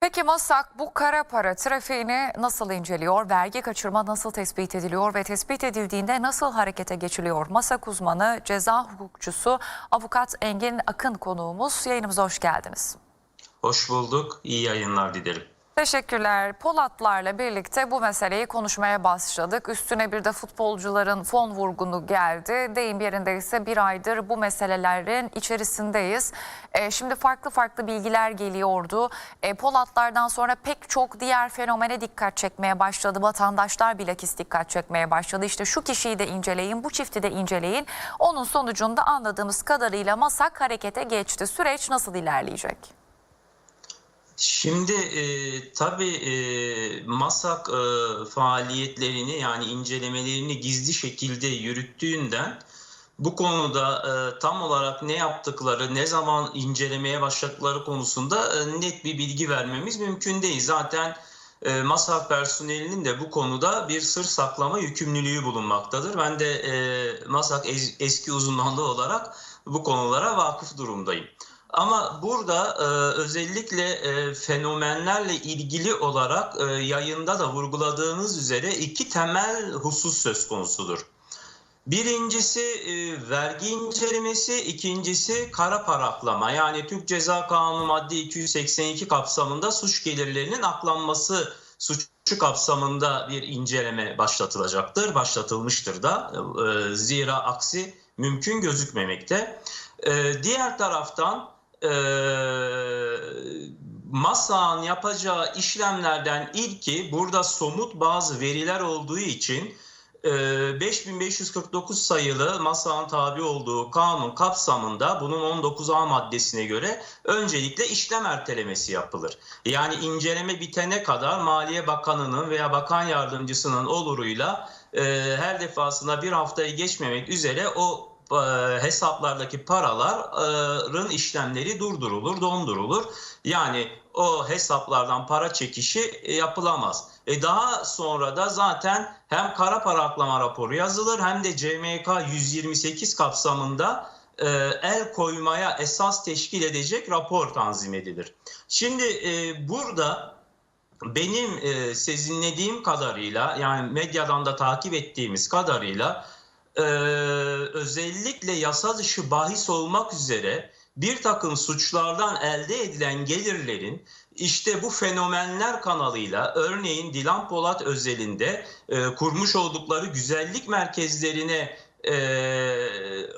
Peki Masak bu kara para trafiğini nasıl inceliyor? Vergi kaçırma nasıl tespit ediliyor ve tespit edildiğinde nasıl harekete geçiliyor? Masak uzmanı, ceza hukukçusu avukat Engin Akın konuğumuz. Yayınımıza hoş geldiniz. Hoş bulduk. İyi yayınlar dilerim. Teşekkürler. Polatlarla birlikte bu meseleyi konuşmaya başladık. Üstüne bir de futbolcuların fon vurgunu geldi. Deyim yerinde ise bir aydır bu meselelerin içerisindeyiz. Ee, şimdi farklı farklı bilgiler geliyordu. Ee, Polatlardan sonra pek çok diğer fenomene dikkat çekmeye başladı. Vatandaşlar bilakis dikkat çekmeye başladı. İşte şu kişiyi de inceleyin, bu çifti de inceleyin. Onun sonucunda anladığımız kadarıyla masak harekete geçti. Süreç nasıl ilerleyecek? Şimdi e, tabii e, MASAK e, faaliyetlerini yani incelemelerini gizli şekilde yürüttüğünden bu konuda e, tam olarak ne yaptıkları, ne zaman incelemeye başladıkları konusunda e, net bir bilgi vermemiz mümkün değil. Zaten e, MASAK personelinin de bu konuda bir sır saklama yükümlülüğü bulunmaktadır. Ben de e, MASAK ez- eski uzmanlığı olarak bu konulara vakıf durumdayım. Ama burada e, özellikle e, fenomenlerle ilgili olarak e, yayında da vurguladığınız üzere iki temel husus söz konusudur. Birincisi e, vergi incelemesi, ikincisi kara para aklama. Yani Türk Ceza Kanunu madde 282 kapsamında suç gelirlerinin aklanması suçu kapsamında bir inceleme başlatılacaktır, başlatılmıştır da. E, zira aksi mümkün gözükmemekte. E, diğer taraftan e, MASA'nın yapacağı işlemlerden ilki burada somut bazı veriler olduğu için e, 5549 sayılı MASA'nın tabi olduğu kanun kapsamında bunun 19A maddesine göre öncelikle işlem ertelemesi yapılır. Yani inceleme bitene kadar Maliye Bakanı'nın veya Bakan Yardımcısının oluruyla e, her defasında bir haftayı geçmemek üzere o hesaplardaki paraların işlemleri durdurulur, dondurulur. Yani o hesaplardan para çekişi e, yapılamaz. E daha sonra da zaten hem kara para aklama raporu yazılır hem de CMK 128 kapsamında e, el koymaya esas teşkil edecek rapor tanzim edilir. Şimdi e, burada benim e, sezinlediğim kadarıyla yani medyadan da takip ettiğimiz kadarıyla e, özellikle yasa dışı bahis olmak üzere bir takım suçlardan elde edilen gelirlerin işte bu fenomenler kanalıyla örneğin Dilan Polat özelinde e, kurmuş oldukları güzellik merkezlerine e,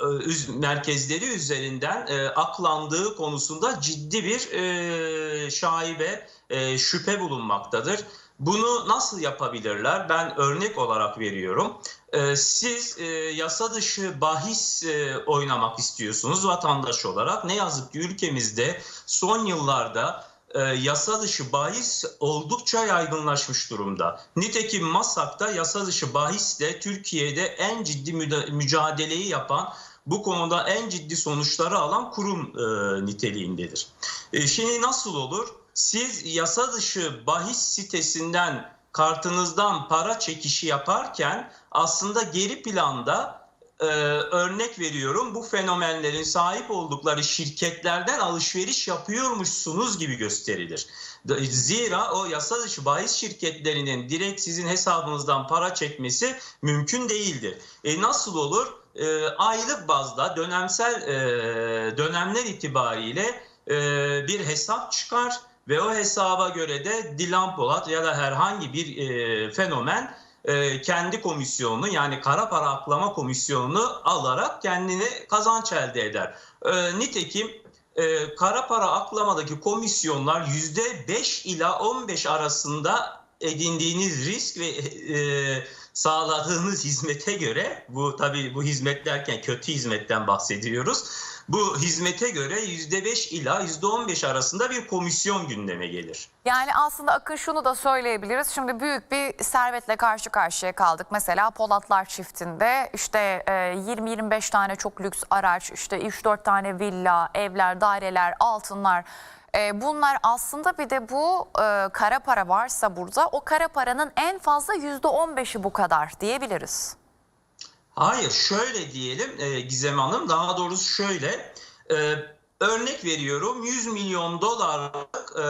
üz- merkezleri üzerinden e, aklandığı konusunda ciddi bir e, şaibe, e, şüphe bulunmaktadır. Bunu nasıl yapabilirler? Ben örnek olarak veriyorum. Ee, siz e, yasa dışı bahis e, oynamak istiyorsunuz vatandaş olarak. Ne yazık ki ülkemizde son yıllarda e, yasa dışı bahis oldukça yaygınlaşmış durumda. Nitekim MASAK'ta yasa dışı bahisle Türkiye'de en ciddi mücadeleyi yapan bu konuda en ciddi sonuçları alan kurum e, niteliğindedir. E, şimdi nasıl olur? Siz yasa dışı bahis sitesinden kartınızdan para çekişi yaparken aslında geri planda e, örnek veriyorum bu fenomenlerin sahip oldukları şirketlerden alışveriş yapıyormuşsunuz gibi gösterilir. Zira o yasa dışı bahis şirketlerinin direkt sizin hesabınızdan para çekmesi mümkün değildir. E, nasıl olur? E, aylık bazda dönemsel e, dönemler itibariyle e, bir hesap çıkar ve o hesaba göre de Dilan Polat ya da herhangi bir e, fenomen e, kendi komisyonunu yani kara para aklama komisyonunu alarak kendine kazanç elde eder. E, nitekim e, kara para aklamadaki komisyonlar %5 ila 15 arasında edindiğiniz risk ve e, sağladığınız hizmete göre bu tabii bu hizmet derken kötü hizmetten bahsediyoruz. Bu hizmete göre %5 ila %15 arasında bir komisyon gündeme gelir. Yani aslında Akın şunu da söyleyebiliriz. Şimdi büyük bir servetle karşı karşıya kaldık. Mesela Polatlar çiftinde işte e, 20-25 tane çok lüks araç, işte 3-4 tane villa, evler, daireler, altınlar. E, bunlar aslında bir de bu e, kara para varsa burada o kara paranın en fazla %15'i bu kadar diyebiliriz. Hayır şöyle diyelim e, Gizem Hanım daha doğrusu şöyle e, örnek veriyorum 100 milyon dolarlık e,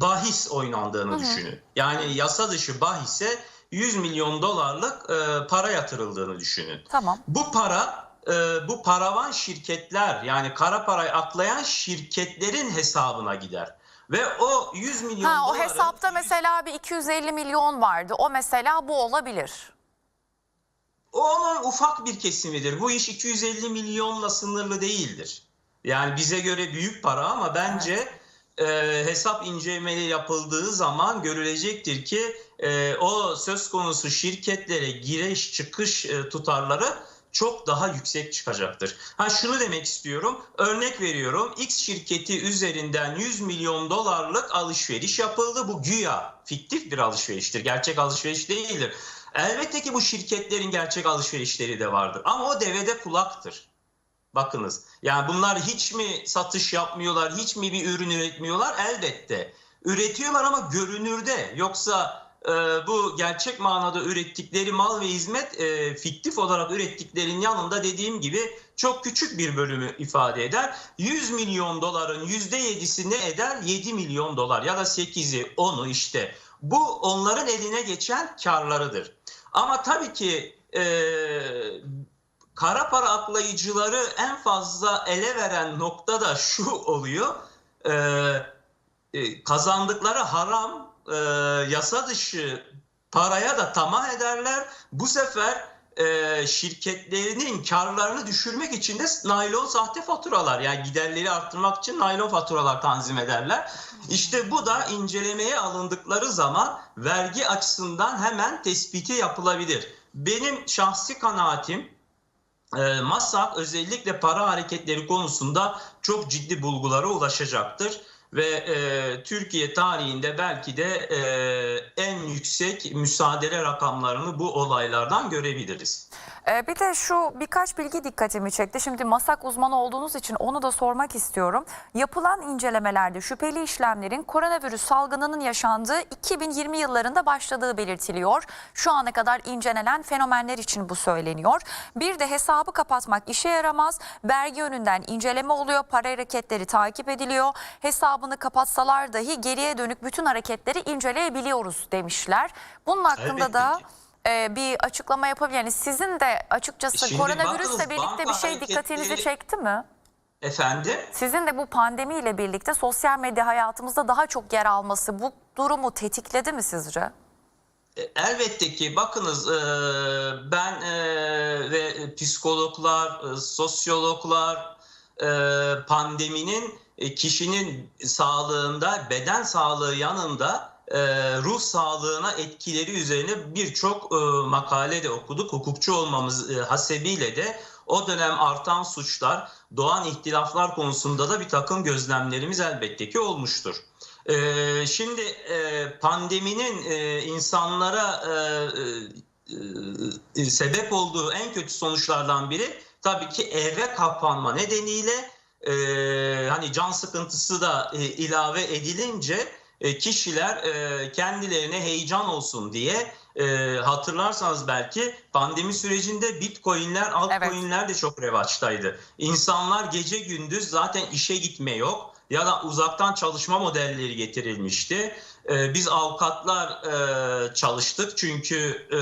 bahis oynandığını düşünün. Yani yasa dışı bahise 100 milyon dolarlık e, para yatırıldığını düşünün. Tamam. Bu para e, bu paravan şirketler yani kara parayı aklayan şirketlerin hesabına gider. Ve o 100 milyon Ha o doların hesapta mesela bir 250 milyon vardı. O mesela bu olabilir. O onun ufak bir kesimidir. Bu iş 250 milyonla sınırlı değildir. Yani bize göre büyük para ama bence e, hesap incelemeleri yapıldığı zaman görülecektir ki e, o söz konusu şirketlere giriş çıkış e, tutarları çok daha yüksek çıkacaktır. Ha şunu demek istiyorum. Örnek veriyorum. X şirketi üzerinden 100 milyon dolarlık alışveriş yapıldı. Bu güya fiktif bir alışveriştir. Gerçek alışveriş değildir. Elbette ki bu şirketlerin gerçek alışverişleri de vardır. Ama o devede kulaktır. Bakınız. Yani bunlar hiç mi satış yapmıyorlar, hiç mi bir ürün üretmiyorlar? Elbette. Üretiyorlar ama görünürde. Yoksa bu gerçek manada ürettikleri mal ve hizmet e, fiktif olarak ürettiklerinin yanında dediğim gibi çok küçük bir bölümü ifade eder. 100 milyon doların %7'si ne eder? 7 milyon dolar ya da 8'i 10'u işte. Bu onların eline geçen karlarıdır. Ama tabii ki e, kara para aklayıcıları en fazla ele veren nokta da şu oluyor. E, e, kazandıkları haram e, yasa dışı paraya da tamah ederler. Bu sefer e, şirketlerinin karlarını düşürmek için de naylon sahte faturalar yani giderleri arttırmak için naylon faturalar tanzim ederler. İşte bu da incelemeye alındıkları zaman vergi açısından hemen tespiti yapılabilir. Benim şahsi kanaatim e, MASAK özellikle para hareketleri konusunda çok ciddi bulgulara ulaşacaktır ve e, Türkiye tarihinde belki de e, en yüksek müsaadele rakamlarını bu olaylardan görebiliriz. Ee, bir de şu birkaç bilgi dikkatimi çekti. Şimdi masak uzmanı olduğunuz için onu da sormak istiyorum. Yapılan incelemelerde şüpheli işlemlerin koronavirüs salgınının yaşandığı 2020 yıllarında başladığı belirtiliyor. Şu ana kadar incelenen fenomenler için bu söyleniyor. Bir de hesabı kapatmak işe yaramaz. Vergi yönünden inceleme oluyor. Para hareketleri takip ediliyor. Hesabını kapatsalar dahi geriye dönük bütün hareketleri inceleyebiliyoruz demişler. Bunun hakkında Elbette da e, bir açıklama yapabilir. Yani sizin de açıkçası Şimdi koronavirüsle bakınız, birlikte bir şey dikkatinizi hareketleri- çekti mi? Efendim? Sizin de bu pandemiyle birlikte sosyal medya hayatımızda daha çok yer alması bu durumu tetikledi mi sizce? E, Elbette ki bakınız e, ben e, ve psikologlar, e, sosyologlar e, pandeminin e, kişinin sağlığında, beden sağlığı yanında e, ruh sağlığına etkileri üzerine birçok e, makale de okuduk. Hukukçu olmamız e, hasebiyle de o dönem artan suçlar, doğan ihtilaflar konusunda da bir takım gözlemlerimiz elbette ki olmuştur. Şimdi e, pandeminin e, insanlara e, e, e, sebep olduğu en kötü sonuçlardan biri tabii ki eve kapanma nedeniyle e, hani can sıkıntısı da e, ilave edilince e, kişiler e, kendilerine heyecan olsun diye e, hatırlarsanız belki pandemi sürecinde bitcoinler, altcoinler de çok revaçtaydı. İnsanlar gece gündüz zaten işe gitme yok ya da uzaktan çalışma modelleri getirilmişti. Ee, biz avukatlar e, çalıştık çünkü e,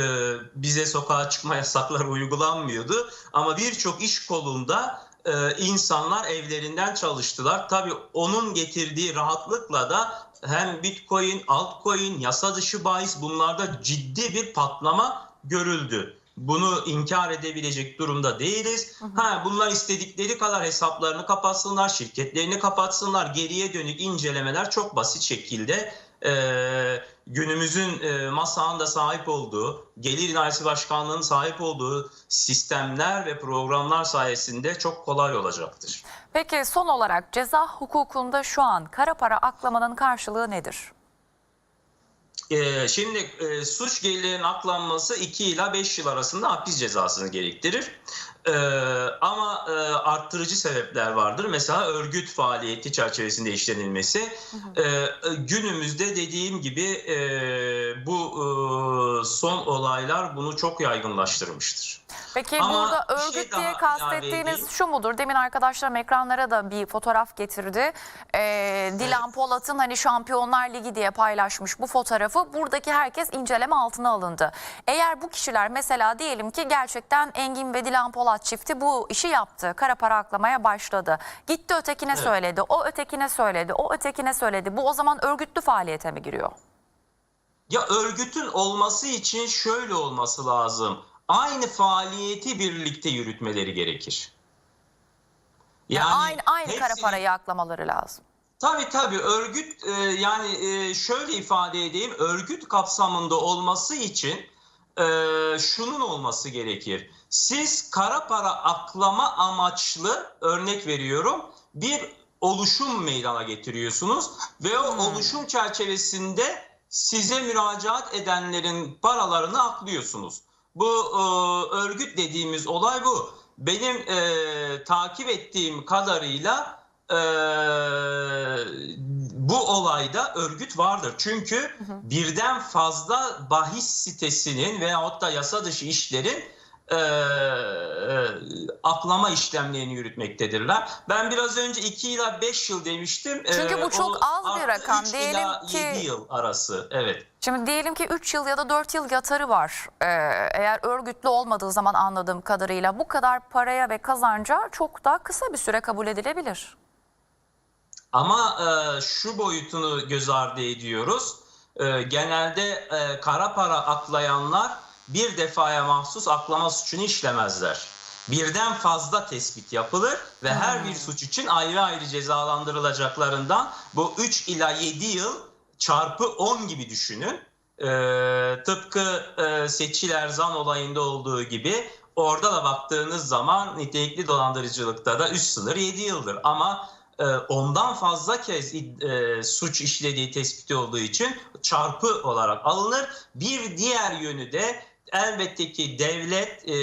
bize sokağa çıkma yasakları uygulanmıyordu. Ama birçok iş kolunda e, insanlar evlerinden çalıştılar. Tabii onun getirdiği rahatlıkla da hem bitcoin, altcoin, yasa dışı bahis bunlarda ciddi bir patlama görüldü. Bunu inkar edebilecek durumda değiliz. Ha bunlar istedikleri kadar hesaplarını kapatsınlar, şirketlerini kapatsınlar. Geriye dönük incelemeler çok basit şekilde e, günümüzün e, MASA'nın da sahip olduğu, Gelir İdaresi Başkanlığı'nın sahip olduğu sistemler ve programlar sayesinde çok kolay olacaktır. Peki son olarak ceza hukukunda şu an kara para aklamanın karşılığı nedir? Ee, şimdi e, suç gelirinin aklanması 2 ila 5 yıl arasında hapis cezasını gerektirir. Ee, ama e, arttırıcı sebepler vardır. Mesela örgüt faaliyeti çerçevesinde işlenilmesi. Ee, günümüzde dediğim gibi e, bu e, son olaylar bunu çok yaygınlaştırmıştır. Peki Ama burada bir şey örgüt daha diye ilave kastettiğiniz edeyim. şu mudur? Demin arkadaşlarım ekranlara da bir fotoğraf getirdi. Ee, Dilan Polat'ın hani Şampiyonlar Ligi diye paylaşmış bu fotoğrafı. Buradaki herkes inceleme altına alındı. Eğer bu kişiler mesela diyelim ki gerçekten Engin ve Dilan Polat çifti bu işi yaptı. Kara para aklamaya başladı. Gitti ötekine söyledi. O ötekine söyledi. O ötekine söyledi. Bu o zaman örgütlü faaliyete mi giriyor? Ya örgütün olması için şöyle olması lazım. Aynı faaliyeti birlikte yürütmeleri gerekir. Yani aynı aynı kara hepsini- parayı aklamaları lazım. Tabii tabii örgüt e, yani e, şöyle ifade edeyim örgüt kapsamında olması için e, şunun olması gerekir. Siz kara para aklama amaçlı örnek veriyorum bir oluşum meydana getiriyorsunuz ve o oluşum çerçevesinde size müracaat edenlerin paralarını aklıyorsunuz. Bu e, örgüt dediğimiz olay bu. Benim e, takip ettiğim kadarıyla e, bu olayda örgüt vardır. Çünkü birden fazla bahis sitesinin veyahut da yasa dışı işlerin e, e, aklama işlemlerini yürütmektedirler. Ben biraz önce 2 ila 5 yıl demiştim. Çünkü bu E, çok az bir rakam. Diyelim ila ki- 7 yıl arası. Evet. Şimdi diyelim ki 3 yıl ya da 4 yıl yatarı var. Ee, eğer örgütlü olmadığı zaman anladığım kadarıyla bu kadar paraya ve kazanca çok daha kısa bir süre kabul edilebilir. Ama e, şu boyutunu göz ardı ediyoruz. E, genelde e, kara para aklayanlar bir defaya mahsus aklama suçunu işlemezler. Birden fazla tespit yapılır ve her bir suç için ayrı ayrı cezalandırılacaklarından bu 3 ila 7 yıl çarpı 10 gibi düşünün. E, tıpkı e, Seçil Erzan olayında olduğu gibi orada da baktığınız zaman nitelikli dolandırıcılıkta da üst sınır 7 yıldır. Ama e, ondan fazla kez e, suç işlediği tespiti olduğu için çarpı olarak alınır. Bir diğer yönü de elbette ki devlet e,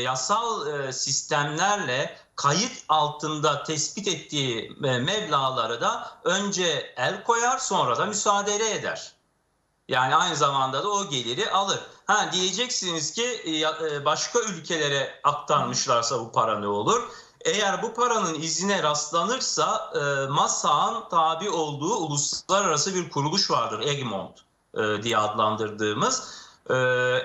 yasal e, sistemlerle kayıt altında tespit ettiği e, meblağları da önce el koyar sonra da müsaade eder. Yani aynı zamanda da o geliri alır. Ha diyeceksiniz ki e, e, başka ülkelere aktarmışlarsa bu para ne olur? Eğer bu paranın izine rastlanırsa e, MASA'nın tabi olduğu uluslararası bir kuruluş vardır Egmont e, diye adlandırdığımız. E,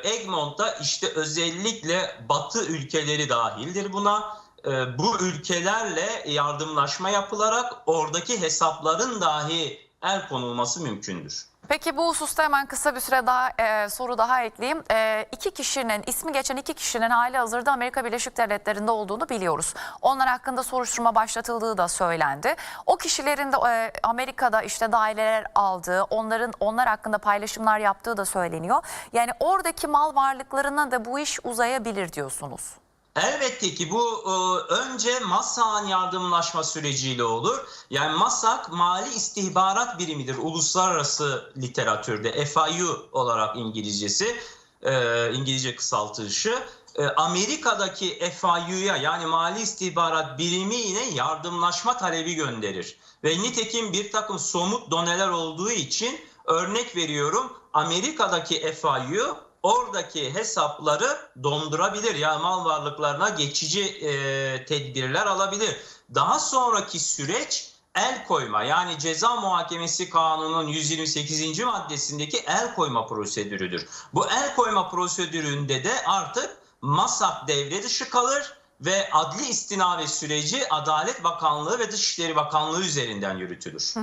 Egmont da işte özellikle Batı ülkeleri dahildir buna. E, bu ülkelerle yardımlaşma yapılarak oradaki hesapların dahi el konulması mümkündür. Peki bu hususta hemen kısa bir süre daha e, soru daha ekleyeyim. E, iki kişinin ismi geçen iki kişinin hali hazırda Amerika Birleşik Devletleri'nde olduğunu biliyoruz. Onlar hakkında soruşturma başlatıldığı da söylendi. O kişilerin de e, Amerika'da işte daireler aldığı, onların onlar hakkında paylaşımlar yaptığı da söyleniyor. Yani oradaki mal varlıklarına da bu iş uzayabilir diyorsunuz. Elbette ki bu e, önce MASAK'ın yardımlaşma süreciyle olur. Yani MASAK Mali İstihbarat Birimidir uluslararası literatürde. FIU olarak İngilizcesi, e, İngilizce kısaltışı. E, Amerika'daki FIU'ya yani Mali İstihbarat Birimi yine yardımlaşma talebi gönderir. Ve nitekim bir takım somut doneler olduğu için örnek veriyorum Amerika'daki FIU oradaki hesapları dondurabilir. Yani mal varlıklarına geçici e, tedbirler alabilir. Daha sonraki süreç el koyma yani ceza muhakemesi kanunun 128. maddesindeki el koyma prosedürüdür. Bu el koyma prosedüründe de artık masak devre dışı kalır ve adli istinave süreci Adalet Bakanlığı ve Dışişleri Bakanlığı üzerinden yürütülür.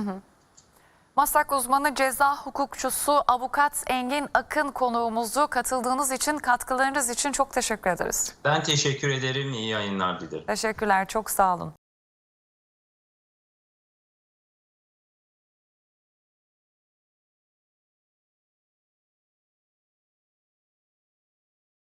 Masak uzmanı ceza hukukçusu avukat Engin Akın konuğumuzu katıldığınız için katkılarınız için çok teşekkür ederiz. Ben teşekkür ederim. İyi yayınlar dilerim. Teşekkürler çok sağ olun.